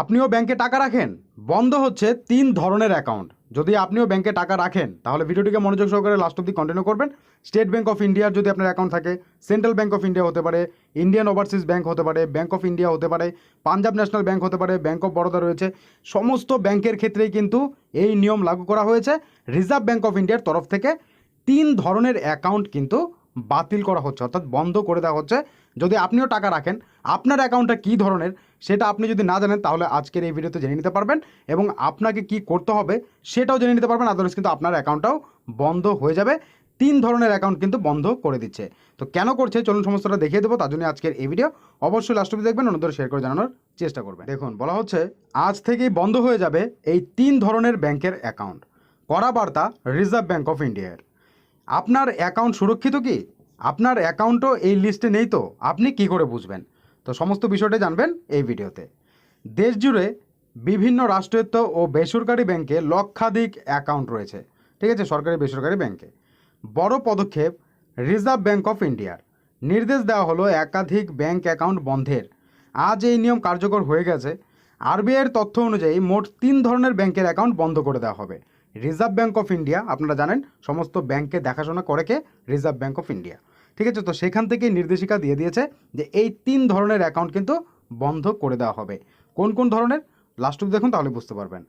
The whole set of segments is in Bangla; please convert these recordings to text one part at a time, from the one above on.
আপনিও ব্যাংকে টাকা রাখেন? বন্ধ হচ্ছে তিন ধরনের অ্যাকাউন্ট। যদি আপনিও ব্যাংকে টাকা রাখেন, তাহলে ভিডিওটিকে মনোযোগ সহকারে লাস্ট অব্দি কন্টিনিউ করবেন। স্টেট ব্যাংক অফ ইন্ডিয়ার যদি আপনার অ্যাকাউন্ট থাকে সেন্ট্রাল ব্যাংক অফ ইন্ডিয়া হতে পারে ইন্ডিয়ান ওভারসিজ ব্যাংক হতে পারে ব্যাংক অফ ইন্ডিয়া হতে পারে পাঞ্জাব ন্যাশনাল ব্যাংক হতে পারে ব্যাংক অফ বরোদা রয়েছে। সমস্ত ব্যাংকের ক্ষেত্রেই কিন্তু এই নিয়ম লাগু করা হয়েছে। রিজার্ভ ব্যাংক অফ ইন্ডিয়ার তরফ থেকে তিন ধরনের অ্যাকাউন্ট কিন্তু বাতিল করা হচ্ছে, অর্থাৎ বন্ধ করে দেওয়া হচ্ছে। যদি আপনিও টাকা রাখেন, আপনার অ্যাকাউন্টটা কী ধরনের সেটা আপনি যদি না জানেন, তাহলে আজকের এই ভিডিওতে জেনে নিতে পারবেন এবং আপনাকে কি করতে হবে সেটাও জেনে নিতে পারবেন আদারওয়াইজ কিন্তু আপনার অ্যাকাউন্টটাও বন্ধ হয়ে যাবে। তিন ধরনের অ্যাকাউন্ট কিন্তু বন্ধ করে দিচ্ছে। তো কেন করছে? চলুন সমস্তটা দেখিয়ে দেবো, তার জন্য আজকের এই ভিডিও। অবশ্যই লাস্ট অব্দি দেখবেন, অন্যদের শেয়ার করে জানানোর চেষ্টা করবেন। দেখুন, বলা হচ্ছে, আজ থেকেই বন্ধ হয়ে যাবে এই তিন ধরনের ব্যাংকের অ্যাকাউন্ট। করা বার্তা রিজার্ভ ব্যাঙ্ক অফ ইন্ডিয়ার আপনার অ্যাকাউন্ট সুরক্ষিত কি? আপনার অ্যাকাউন্টও এই লিস্টে নেই তো, আপনি কি করে বুঝবেন? তো সমস্ত বিষয়টা জানবেন এই ভিডিওতে। দেশ জুড়ে বিভিন্ন রাষ্ট্রায়ত্ত ও বেসরকারি ব্যাংকে লক্ষাধিক অ্যাকাউন্ট রয়েছে। ঠিক আছে? সরকারি, বেসরকারি ব্যাংকে। বড় পদক্ষেপ রিজার্ভ ব্যাংক অফ ইন্ডিয়ার নির্দেশ দেওয়া হলো একাধিক ব্যাংক অ্যাকাউন্ট বন্ধের। আজ এই নিয়ম কার্যকর হয়ে গেছে। আরবিআইয়ের তথ্য অনুযায়ী মোট তিন ধরনের ব্যাংকের অ্যাকাউন্ট বন্ধ করে দেওয়া হবে। রিজার্ভ ব্যাংক অফ ইন্ডিয়া আপনারা জানেন, সমস্ত ব্যাংকে দেখাশোনা করে কে? রিজার্ভ ব্যাংক অফ ইন্ডিয়া ঠিক আছে? তো সেখান থেকেই নির্দেশিকা দিয়ে দিয়েছে যে এই তিন ধরনের অ্যাকাউন্ট কিন্তু বন্ধ করে দেওয়া হবে। কোন কোন ধরনের? লাস্ট দেখুন তাহলে বুঝতে পারবেন।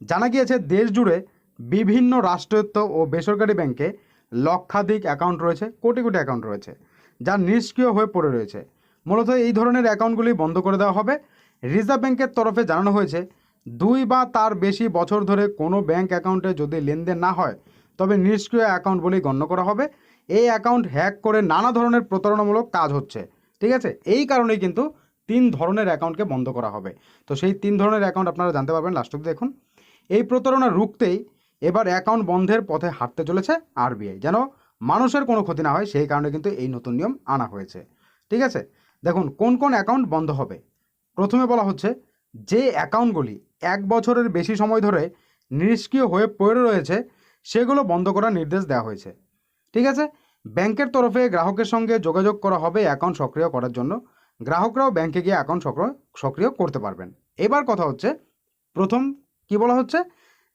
জানা গিয়েছে দেশ জুড়ে বিভিন্ন রাষ্ট্রায়ত্ত ও বেসরকারি ব্যাংকে লক্ষাধিক অ্যাকাউন্ট রয়েছে, কোটি কোটি অ্যাকাউন্ট রয়েছে, যা নিষ্ক্রিয় হয়ে পড়ে রয়েছে। মূলত এই ধরনের অ্যাকাউন্টগুলি বন্ধ করে দেওয়া হবে। রিজার্ভ ব্যাংকের তরফে জানানো হয়েছে, দুই বা তার বেশি বছর ধরে কোনো ব্যাংক অ্যাকাউন্টে যদি লেনদেন না হয়, তবে নিষ্ক্রিয় অ্যাকাউন্ট বলেই গণ্য করা হবে। এই অ্যাকাউন্ট হ্যাক করে নানা ধরনের প্রতারণামূলক কাজ হচ্ছে। ঠিক আছে? এই কারণেই কিন্তু তিন ধরনের অ্যাকাউন্টকে বন্ধ করা হবে। তো সেই তিন ধরনের অ্যাকাউন্ট আপনারা জানতে পারবেন লাস্ট অব্দি দেখুন। এই প্রতারণা রুখতেই এবার অ্যাকাউন্ট বন্ধের পথে হাঁটতে চলেছে আরবিআই যেন মানুষের কোনো ক্ষতি না হয়, সেই কারণে কিন্তু এই নতুন নিয়ম আনা হয়েছে। ঠিক আছে? দেখুন, কোন কোন অ্যাকাউন্ট বন্ধ হবে? প্রথমে বলা হচ্ছে, যে অ্যাকাউন্টগুলি এক বছরের বেশি সময় ধরে নিষ্ক্রিয় হয়ে পড়ে রয়েছে, সেগুলো বন্ধ করার নির্দেশ দেওয়া হয়েছে। ঠিক আছে? ব্যাংকের তরফে গ্রাহকের সঙ্গে যোগাযোগ করা হবে অ্যাকাউন্ট সক্রিয় করার জন্য। গ্রাহকরাও ব্যাংকে গিয়ে অ্যাকাউন্ট সক্রিয় সক্রিয় করতে পারবেন। এবার কথা হচ্ছে, প্রথম কি বলা হচ্ছে?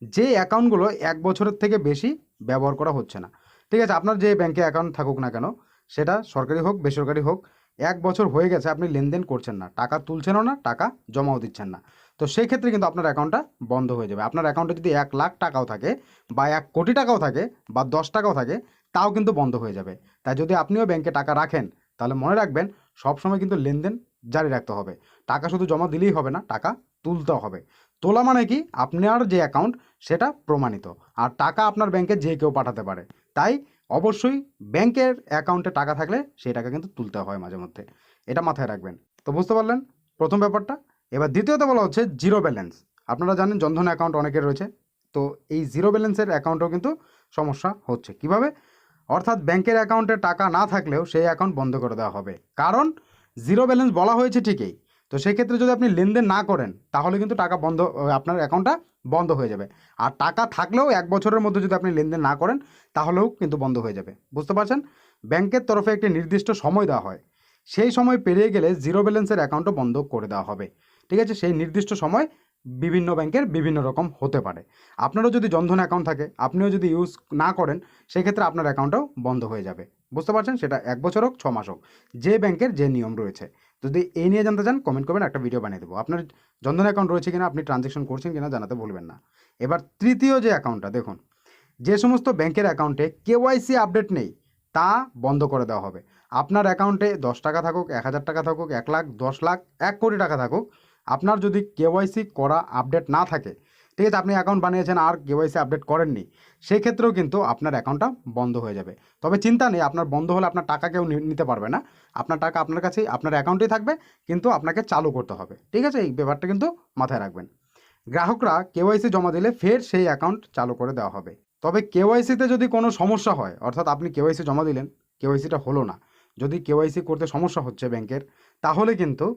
যে অ্যাকাউন্টগুলো এক বছরের থেকে বেশি ব্যবহার করা হচ্ছে না। ঠিক আছে, আপনার যে ব্যাংকে অ্যাকাউন্ট থাকুক না কেন, সেটা সরকারি হোক, বেসরকারি হোক, এক বছর হয়ে গেছে, আপনি লেনদেন করছেন না। টাকা তুলছেনও না, টাকা জমাও দিচ্ছেন না। তো সেই ক্ষেত্রে কিন্তু আপনার অ্যাকাউন্টটা বন্ধ হয়ে যাবে। আপনার অ্যাকাউন্টে যদি এক লাখ টাকাও থাকে বা এক কোটি টাকাও থাকে বা দশ টাকাও থাকে তাও কিন্তু বন্ধ হয়ে যাবে। তাই যদি আপনিও ব্যাংকে টাকা রাখেন, তাহলে মনে রাখবেন সবসময় কিন্তু লেনদেন জারি রাখতে হবে। টাকা শুধু জমা দিলেই হবে না, টাকা তুলতেও হবে। তোলা মানে কি? আপনার যে অ্যাকাউন্ট সেটা প্রমাণিত। আর টাকা আপনার ব্যাংকে যে কেউ পাঠাতে পারে। তাই অবশ্যই ব্যাংকের অ্যাকাউন্টে টাকা থাকলে সেই টাকা কিন্তু তুলতে হয় মাঝে মধ্যে। এটা মাথায় রাখবেন। তো বুঝতে পারলেন প্রথম ব্যাপারটা? এবার দ্বিতীয়ত বলা হচ্ছে জিরো ব্যালেন্স আপনারা জানেন জনধন অ্যাকাউন্ট অনেকের রয়েছে। তো এই জিরো ব্যালেন্সের অ্যাকাউন্টেও কিন্তু সমস্যা হচ্ছে। কীভাবে? অর্থাৎ ব্যাংকের অ্যাকাউন্টে টাকা না থাকলেও সেই অ্যাকাউন্ট বন্ধ করে দেওয়া হবে। কারণ জিরো ব্যালেন্স বলা হয়েছে ঠিকই। তো সেক্ষেত্রে যদি আপনি লেনদেন না করেন, তাহলে কিন্তু টাকা বন্ধ আপনার অ্যাকাউন্টটা বন্ধ হয়ে যাবে। আর টাকা থাকলেও এক বছরের মধ্যে যদি আপনি লেনদেন না করেন, তাহলেও কিন্তু বন্ধ হয়ে যাবে। বুঝতে পারছেন? ব্যাংকের তরফে একটি নির্দিষ্ট সময় দেওয়া হয়। সেই সময় পেরিয়ে গেলে জিরো ব্যালেন্সের অ্যাকাউন্টও বন্ধ করে দেওয়া হবে। ঠিক আছে? সেই নির্দিষ্ট সময় বিভিন্ন ব্যাংকের বিভিন্ন রকম হতে পারে। আপনারও যদি জনধন অ্যাকাউন্ট থাকে, আপনিও যদি ইউজ না করেন, সেক্ষেত্রে আপনার অ্যাকাউন্টটাও বন্ধ হয়ে যাবে। বুঝতে পারছেন? সেটা এক বছর হোক, ছ মাস হোক। যে ব্যাংকের যে নিয়ম রয়েছে। যদি এই নিয়ে জানতে চান কমেন্ট করবেন, একটা ভিডিও বানিয়ে দেবো। আপনার জনধন অ্যাকাউন্ট রয়েছে কিনা, আপনি ট্রানজ্যাকশন করছেন কিনা, জানাতে ভুলবেন না। এবার তৃতীয় যে অ্যাকাউন্টটা দেখুন। যে সমস্ত ব্যাংকের অ্যাকাউন্টে কেওয়াইসি আপডেট নেই, তা বন্ধ করে দেওয়া হবে। আপনার অ্যাকাউন্টে দশ টাকা থাকুক, এক হাজার টাকা থাকুক, এক লাখ, দশ লাখ, এক কোটি টাকা থাকুক আপনার যদি কেওয়াইসি করা আপডেট না থাকে, ঠিক আছে, আপনি অ্যাকাউন্ট বানিয়েছেন আর কেওয়াইসি আপডেট করেননি সেই ক্ষেত্রেও কিন্তু আপনার অ্যাকাউন্টটা বন্ধ হয়ে যাবে। তবে চিন্তা নেই, আপনার বন্ধ হলে আপনার টাকা কেউ নিতে পারবে না। আপনার টাকা আপনার কাছেই, আপনার অ্যাকাউন্টেই থাকবে, কিন্তু আপনাকে চালু করতে হবে। ঠিক আছে, এই ব্যাপারটা কিন্তু মাথায় রাখবেন। গ্রাহকরা কেওয়াইসি জমা দিলে ফের সেই অ্যাকাউন্ট চালু করে দেওয়া হবে। তবে কেওয়াইসিতে যদি কোনো সমস্যা হয়, অর্থাৎ আপনি কেওয়াইসি জমা দিলেন কেওয়াইসিটা হলো না, যদি কেওয়াইসি করতে সমস্যা হচ্ছে ব্যাংকের, তাহলে কিন্তু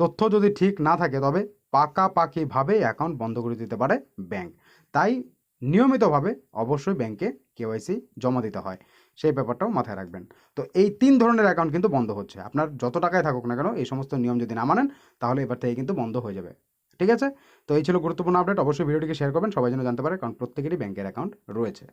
তথ্য যদি ঠিক না থাকে, তবে পাকাপাকিভাবে অ্যাকাউন্ট বন্ধ করে দিতে পারে ব্যাংক তাই নিয়মিতভাবে অবশ্যই ব্যাংকে কেওয়াইসি জমা দিতে হয়। সেই ব্যাপারটাও মাথায় রাখবেন। তো এই তিন ধরনের অ্যাকাউন্ট কিন্তু বন্ধ হচ্ছে। আপনার যত টাকায় থাকুক না কেন, এই সমস্ত নিয়ম যদি না মানেন, তাহলে এবার থেকে কিন্তু বন্ধ হয়ে যাবে। ঠিক আছে? তো এই ছিল গুরুত্বপূর্ণ আপডেট অবশ্যই ভিডিওটিকে শেয়ার করবেন। সবাই যেন জানতে পারে, কারণ প্রত্যেকেরই ব্যাংকের অ্যাকাউন্ট রয়েছে।